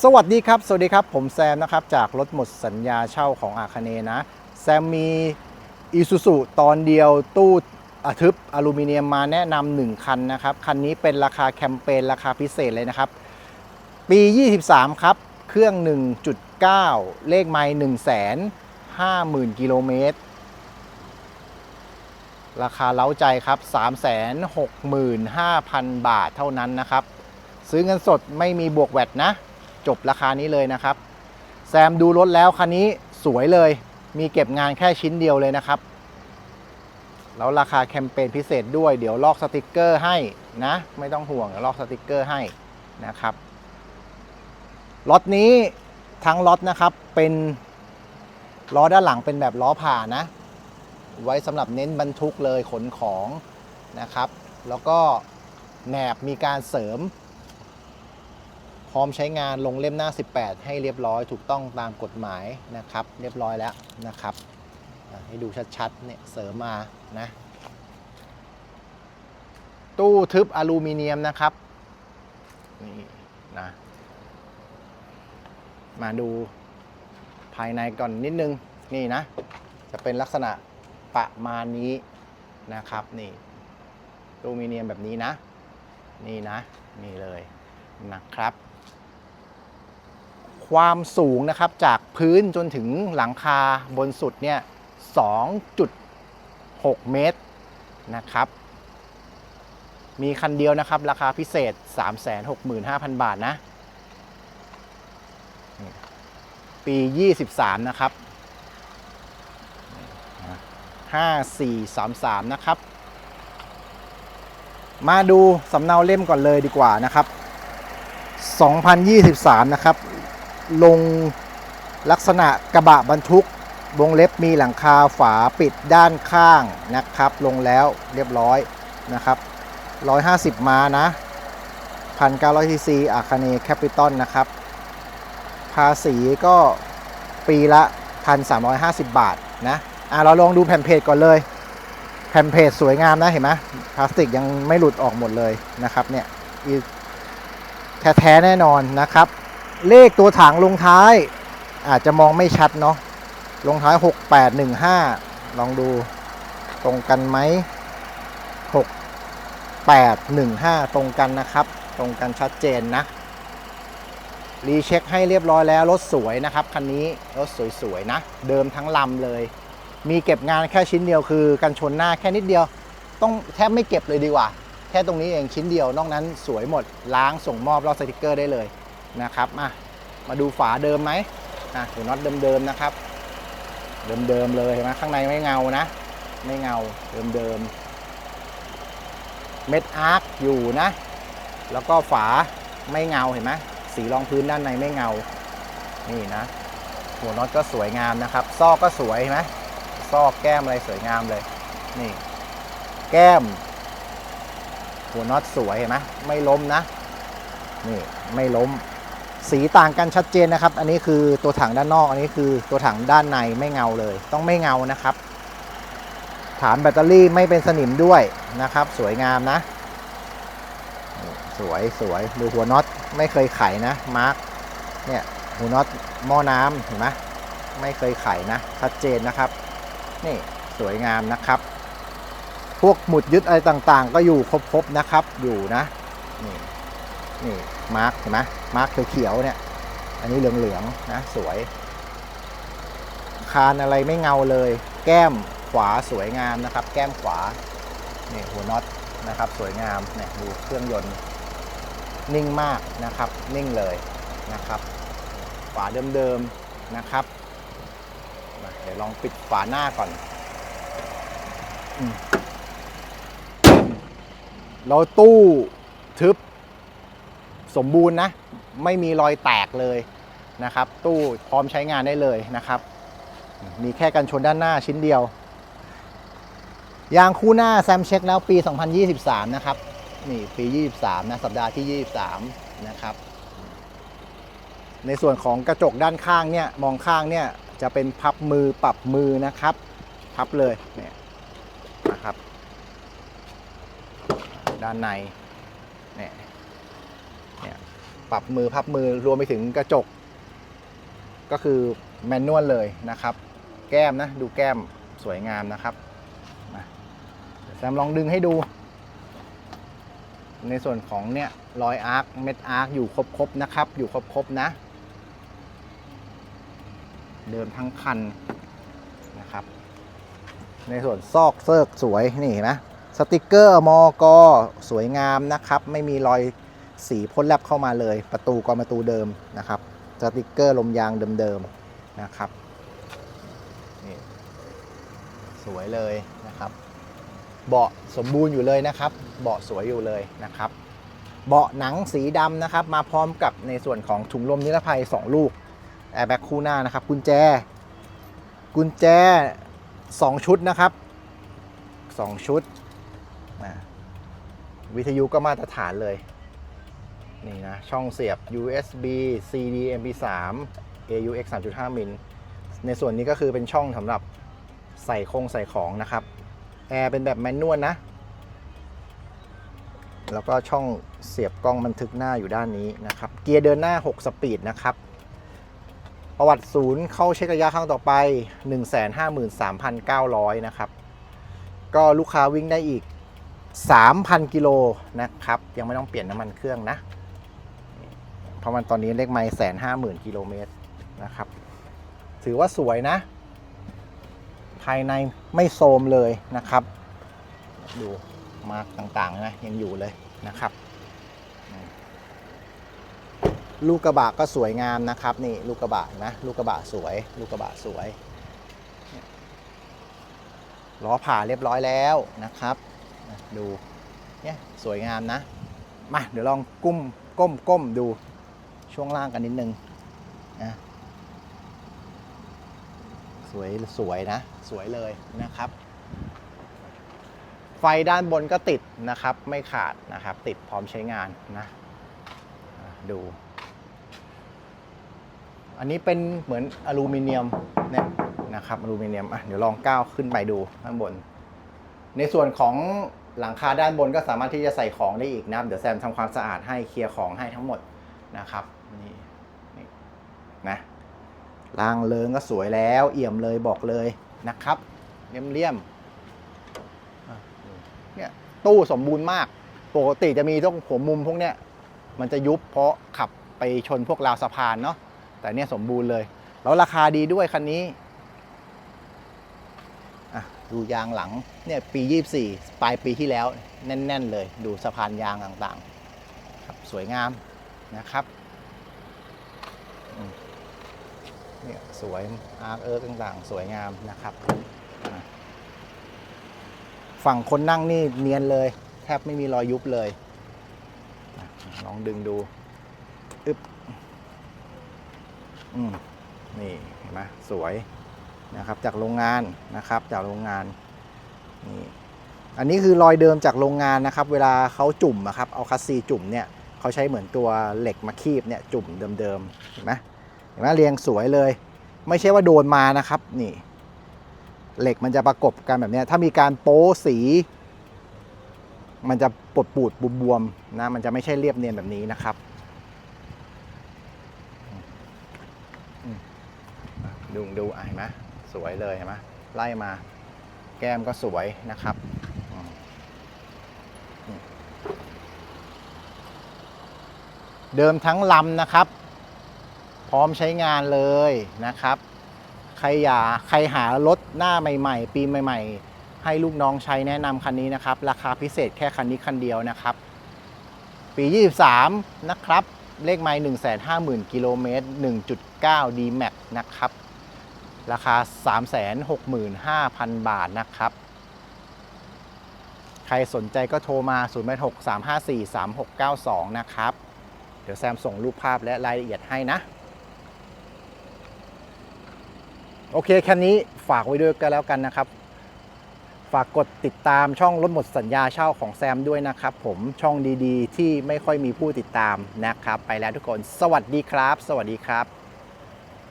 สวัสดีครับ สวัสดีครับ ผมแซมนะครับ จากรถหมดสัญญาเช่าของอาคเนนะ แซมมีอีซูซูตอนเดียวตู้อะทึบอลูมิเนียมมาแนะนำหนึ่งคันนะครับ คันนี้เป็นราคาแคมเปญราคาพิเศษเลยนะครับ ปี 23 ครับ เครื่อง 1.9 เลขไมล์1 5 0 0 0 0 กิโลเมตร ราคาเล้าใจครับ 365,000 บาทเท่านั้นนะครับ ซื้อเงินสดไม่มีบวกแวดนะ จบราคานี้เลยนะครับ แซมดูรถแล้วคันนี้สวยเลย มีเก็บงานแค่ชิ้นเดียวเลยนะครับ แล้วราคาแคมเปญพิเศษด้วยเดี๋ยวลอกสติกเกอร์ให้นะ ไม่ต้องห่วงลอกสติกเกอร์ให้นะครับล็อตนี้ทั้งล็อตนะครับเป็นล้อด้านหลังเป็นแบบล้อผ่านะ ไว้สำหรับเน้นบรรทุกเลยขนของนะครับ แล้วก็แหนบมีการเสริม พร้อมใช้งานลงเล่มหน้า 18 ให้เรียบร้อยถูกต้องตามกฎหมายนะครับ เรียบร้อยแล้วนะครับให้ดูชัดๆเนี่ยเสริมมานะตู้ทึบอลูมิเนียมนะครับนี่นะมาดูภายในก่อนนิดนึงนี่นะ จะเป็นลักษณะประมาณนี้นะครับนี่อลูมิเนียมแบบนี้นะ นี่นะ นี่เลยนะครับ ความสูงนะครับจากพื้นจนถึงหลังคาบนสุดเนี่ย 2.6 เมตรนะครับ มีคันเดียวนะครับ ราคาพิเศษ 365,000 บาทนะ ปี 23 นะครับ 5433 นะครับ มาดูสำเนาเล่มก่อนเลยดีกว่านะครับ 2023 นะครับ ลงลักษณะกระบะบรรทุกวงเล็บมีหลังคาฝาปิดด้านข้างนะครับ ลงแล้วเรียบร้อยนะครับ 150ม้านะ1,900ซีซีอาคาเนแคปิตอลนะครับ ภาษีก็ปีละ 1,350 บาทนะอะเราลองดูแผ่นเพจก่อนเลย แผ่นเพจสวยงามนะเห็นไหมพลาสติกยังไม่หลุดออกหมดเลยนะครับเนี่ยแท้ๆแน่นอนนะครับ เลขตัวถังลงท้าย อาจจะมองไม่ชัดเนาะลงท้าย 6815 ลองดูตรงกันไหม6815 ตรงกันนะครับ ตรงกันชัดเจนนะรีเช็คให้เรียบร้อยแล้วรถสวยนะครับคันนี้รถสวยๆนะ เดิมทั้งลำเลย มีเก็บงานแค่ชิ้นเดียวคือกันชนหน้าแค่นิดเดียว ต้องแทบไม่เก็บเลยดีกว่า แค่ตรงนี้เองชิ้นเดียวนอกนั้นสวยหมดล้างส่งมอบลอสติกเกอร์ได้เลย นะครับมามาดูฝาเดิมไหมอะหัวน็อตเดิมๆนะครับ เดิมๆเลยเห็นไหมข้างในไม่เงานะ ไม่เงาเดิมๆเม็ดอาร์คอยู่นะ แล้วก็ฝาไม่เงาเห็นไหมสีรองพื้นด้านในไม่เงา นี่นะ หัวน็อตก็สวยงามนะครับ ซอกก็สวยเห็นไหมซอกแก้มอะไรสวยงามเลย นี่ แก้ม หัวน็อตสวยเห็นไหมไม่ล้มนะ นี่ไม่ล้ม สีต่างกันชัดเจนนะครับ อันนี้คือตัวถังด้านนอก อันนี้คือตัวถังด้านในไม่เงาเลย ต้องไม่เงานะครับ ฐานแบตเตอรี่ไม่เป็นสนิมด้วยนะครับ สวยงามนะ สวยสวยดูหัวน็อตไม่เคยไขนะมาร์กเนี่ยหัวน็อตหม้อน้ำเห็นไหมไม่เคยไขนะ ชัดเจนนะครับ นี่สวยงามนะครับ พวกหมุดยึดอะไรต่างๆ ก็อยู่ครบๆนะครับอยู่นะนี่ นี่มาร์กเห็นไหมมาร์กเขียวๆเนี่ย อันนี้เหลืองๆนะสวย คานอะไรไม่เงาเลย แก้มขวาสวยงามนะครับ แก้มขวานี่หัวน็อตนะครับ สวยงามเนี่ยดูเครื่องยนต์นิ่งมากนะครับ นิ่งเลยนะครับ ฝาเดิมๆนะครับเดี๋ยวลองปิดฝาหน้าก่อนอเราตู้ทึบ สมบูรณ์นะ ไม่มีรอยแตกเลยนะครับ ตู้พร้อมใช้งานได้เลยนะครับ มีแค่กันชนด้านหน้าชิ้นเดียวยางคู่หน้าแซมเช็คแล้วปี 2023 นะครับ นี่ปี 23 นะ สัปดาห์ที่ 23 นะครับ ในส่วนของกระจกด้านข้างเนี่ย มองข้างเนี่ย จะเป็นพับมือปรับมือนะครับ พับเลยเนี่ยนะครับ ด้านในเนี่ยเนี่ย ปรับมือพับมือรวมไปถึงกระจก ก็คือแมนนวลเลยนะครับ แก้มนะดูแก้มสวยงามนะครับแซมลองดึงให้ดู ในส่วนของเนี่ยรอยอาร์คเม็ดอาร์คอยู่ครบๆนะครับ อยู่ครบๆนะ เดิมทั้งคันนะครับ ในส่วนซอกเซิร์กสวยนี่เห็นไหมสติกเกอร์มอกอสวยงามนะครับ ไม่มีรอย สีพ่นแลบเข้ามาเลย ประตูกรประตูเดิมนะครับสติกเกอร์ลมยางเดิมๆนะครับนี่สวยเลยนะครับ เบาะสมบูรณ์อยู่เลยนะครับ เบาะสวยอยู่เลยนะครับ เบาะหนังสีดำนะครับ มาพร้อมกับในส่วนของถุงลมนิรภัย 2 ลูกแอร์แบ็กคู่หน้านะครับกุญแจ กุญแจ 2 ชุดนะครับ 2 ชุด วิทยุก็มาตรฐานเลย นี่นะ ช่องเสียบ USB CD MP3 AUX 3.5 มิล ในส่วนนี้ก็คือเป็นช่องสำหรับใส่คงใส่ของนะครับ แอร์เป็นแบบแมนนวลนะ แล้วก็ช่องเสียบกล้องบันทึกหน้าอยู่ด้านนี้นะครับ เกียร์เดินหน้า 6 สปีดนะครับ ประวัติศูนย์เข้าเช็คระยะครั้งต่อไป 153,900 นะครับ ก็ลูกค้าวิ่งได้อีก 3,000 กิโลนะครับ ยังไม่ต้องเปลี่ยนน้ำมันเครื่องนะ เพราะมันตอนนี้เลขไม่แสนห้าหมื่นกิโลเมตรนะครับ ถือว่าสวยนะ ภายในไม่โทรมเลยนะครับ ดูมาร์กต่างๆนะยังอยู่เลยนะครับ ลูกกระบะก็สวยงามนะครับนี่ลูกกระบะนะลูกกระบะสวย ลูกกระบะสวยล้อผ่าเรียบร้อยแล้วนะครับ ดูเนี่ยสวยงามนะ มาเดี๋ยวลองกุ้มก้มก้มดู ช่วงล่างกันนิดนึงนะสวยสวยนะ สวยเลยนะครับ ไฟด้านบนก็ติดนะครับ ไม่ขาดนะครับ ติดพร้อมใช้งานนะดู อันนี้เป็นเหมือนอลูมิเนียมเนี่ยนะครับอลูมิเนียมอะเดี๋ยวลองก้าวขึ้นไปดูข้างบน ในส่วนของหลังคาด้านบนก็สามารถที่จะใส่ของได้อีกนะครับ เดี๋ยวแซมทำความสะอาดให้เคลียร์ของให้ทั้งหมดนะครับ นี่นะล่างเลิงก็สวยแล้ว เอี่ยมเลยบอกเลยนะครับเลี่ยมๆอะเนี่ยตู้สมบูรณ์มาก ปกติจะมีตรงหัวมุมพวกเนี้ยมันจะยุบเพราะขับไปชนพวกราวสะพานเนาะแต่เนี่ยสมบูรณ์เลย แล้วราคาดีด้วยคันนี้ดูยางหลังเนี่ยปี 24 ปลายปีที่แล้ว แน่น ๆ เลย ดูสะพานยางต่างๆครับสวยงามนะครับ เนี่ยสวยอาร์คเอิร์กต่างๆ สวยงามนะครับฝั่งคนนั่งนี่เนียนเลย แทบไม่มีรอยยุบเลย ลองดึงดูอึ๊บอืมนี่เห็นไหมสวยนะครับ จากโรงงานนะครับ จากโรงงานนี่อันนี้คือรอยเดิมจากโรงงานนะครับ เวลาเขาจุ่มอะครับ เอาคัสซีจุ่มเนี่ย เขาใช้เหมือนตัวเหล็กมาคีบเนี่ยจุ่มเดิมๆเห็นไหมเห็นไหมเรียงสวยเลย ไม่ใช่ว่าโดนมานะครับนี่เหล็กมันจะประกบกันแบบนี้ถ้ามีการโป๊สี มันจะปดปูดบวมๆนะมันจะไม่ใช่เรียบเนียนแบบนี้นะครับดูดูอะเห็นไหมสวยเลยเห็นไหมไล่มา แก้มก็สวยนะครับอืมอืม เดิมทั้งลำนะครับ พร้อมใช้งานเลยนะครับ ใครอยากใครหารถหน้าใหม่ ๆ ปีใหม่ ๆ ให้ลูกน้องใช้แนะนำคันนี้นะครับ ราคาพิเศษแค่คันนี้คันเดียวนะครับ ปี 23 นะครับ เลขไมล์150,000 กิโลเมตร 1.9 D Max นะครับ ราคา 365,000 บาทนะครับใครสนใจก็โทรมา 0863543692 นะครับ เดี๋ยวแซมส่งรูปภาพและรายละเอียดให้นะ โอเคแค่นี้ฝากไว้ด้วยกันแล้วกันนะครับ ฝากกดติดตามช่องรถหมดสัญญาเช่าของแซมด้วยนะครับผมช่องดีๆ ที่ไม่ค่อยมีผู้ติดตามนะครับ ไปแล้วทุกคน สวัสดีครับ สวัสดีครับ